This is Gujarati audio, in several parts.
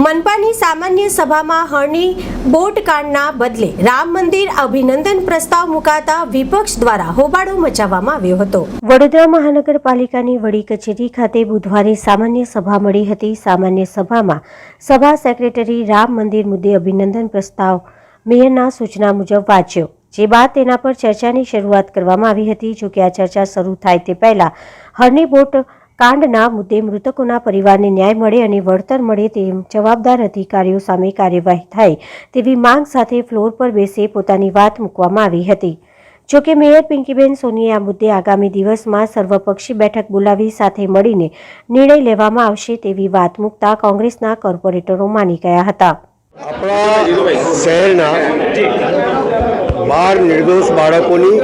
મનપાની સામાન્ય સભામાં હરણી બોટકાંડના બદલે રામ મંદિર અભિનંદન પ્રસ્તાવ મુકાતા વિપક્ષ દ્વારા હોબાળો મચાવવામાં આવ્યો હતો. વડોદરા મહાનગરપાલિકાની વડી કચેરી ખાતે બુધવારે સામાન્ય સભા મળી હતી. સામાન્ય સભામાં સભા સેક્રેટરી રામ મંદિર મુદ્દે અભિનંદન પ્રસ્તાવ મેયરના સૂચના મુજબ વાંચ્યો. જે બાદ તેના પર ચર્ચાની શરૂઆત કરવામાં આવી હતી. જોકે આ ચર્ચા શરૂ થાય તે પહેલા હરણી બોટ કાંડના મુદ્દે મૃતકોના પરિવારને ન્યાય મળે અને વળતર મળે તેમ જવાબદાર અધિકારીઓ સામે કાર્યવાહી થાય તેવી માંગ સાથે ફ્લોર પર બેસી પોતાની વાત મૂકવામાં આવી હતી. જોકે મેયર પિંકીબેન સોનીએ આ મુદ્દે આગામી દિવસમાં સર્વપક્ષી બેઠક બોલાવી સાથે મળીને નિર્ણય લેવામાં આવશે તેવી વાત મૂકતા કોંગ્રેસના કોર્પોરેટરો માની ગયા હતા. આપણા શહેરના બાર નિર્દોષ બાળકોની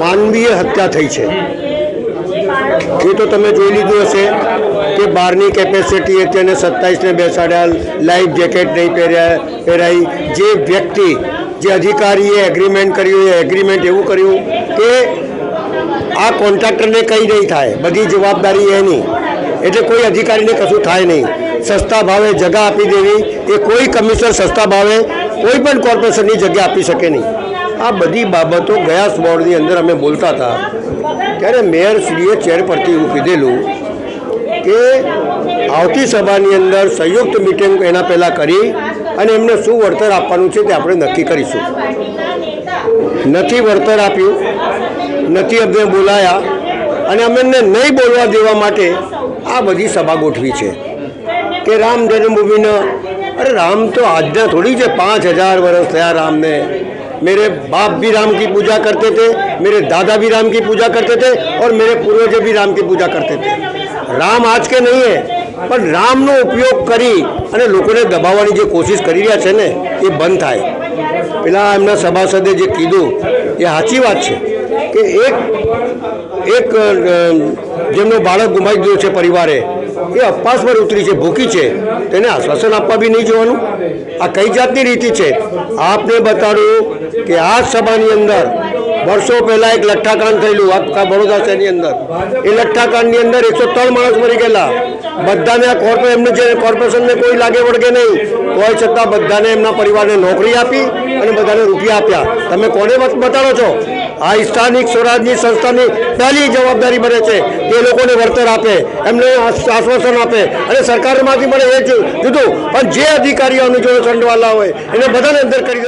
માનવીય હત્યા થઈ છે. એ તો તમે જોઈ લીધું હશે કે બારની કેપેસિટી હતી અને સત્તાવીસને બેસાડ્યા લાઈફ જેકેટ નહીં પહેર્યા, પહેરાઈ. જે વ્યક્તિ, જે અધિકારીએ એગ્રીમેન્ટ કર્યું, એ એગ્રીમેન્ટ એવું કર્યું કે આ કોન્ટ્રાક્ટરને કંઈ નહીં થાય, બધી જવાબદારી એની. એટલે કોઈ અધિકારીને કશું થાય નહીં. સસ્તા ભાવે જગા આપી દેવી. એ કોઈ કમિશનર સસ્તા ભાવે કોઈ પણ કોર્પોરેશનની જગ્યા આપી શકે નહીં. આ બધી બાબતો ગયા સ્વોર્ડની અંદર અમે બોલતા હતા. ત્યારે મેયરશ્રીએ ચેર પરથી એવું કીધેલું કે આવતી સભાની અંદર સંયુક્ત મિટિંગ એના પહેલાં કરી અને એમને શું વળતર આપવાનું છે તે આપણે નક્કી કરીશું. નથી વળતર આપ્યું, નથી અમને બોલાયા અને અમે એમને નહીં બોલવા દેવા માટે આ બધી સભા ગોઠવી છે. કે રામ જન્મભૂમિના, અરે રામ તો આજના થોડી છે પાંચ હજાર વર્ષ થયા રામને मेरे बाप भी राम की पूजा करते थे मेरे दादा भी राम की पूजा करते थे और मेरे पूर्वज भी राम की पूजा करते थे રામ આજ કે નહીં હે પણ રામનો ઉપયોગ કરી અને લોકોને દબાવવાની જે કોશિશ કરી રહ્યા છે ને એ બંધ થાય પેલા એમના સભાસદે જે કીધું એ સાચી વાત છે કે એક એક જેમનો બાળક ગુમાવી ગયો છે પરિવારે, એ અપવાસ પર ઉતરી છે, ભૂખી છે, તેને આશ્વાસન આપવા બી નહીં જોવાનું. આ કઈ જાતની રીતિ છે? આપને બતાડું કે આ સભાની અંદર વર્ષો પહેલાં એક લઠ્ઠાકાંડ થયેલું આખા બરોડા શહેરની અંદર. એ લઠ્ઠાકાંડની અંદર એકસો ત્રણ માણસ મરી ગયેલા. બધાને આ કોર્પો એમને જે કોર્પોરેશનને કોઈ લાગે વળગે નહીં હોય છતાં બધાને એમના પરિવારને નોકરી આપી અને બધાને રૂપિયા આપ્યા. તમે કોને બત- બતાડો છો? આ સ્થાનિક સ્વરાજની સંસ્થાની પહેલી જવાબદારી બને છે કે લોકોને વળતર આપે, એમને આશ્વાસન આપે અને સરકારમાંથી મળે એ જ જુદું પણ જે અધિકારીઓ અનુજોડો સંડવાલા હોય, એને બધાને અંદર કરી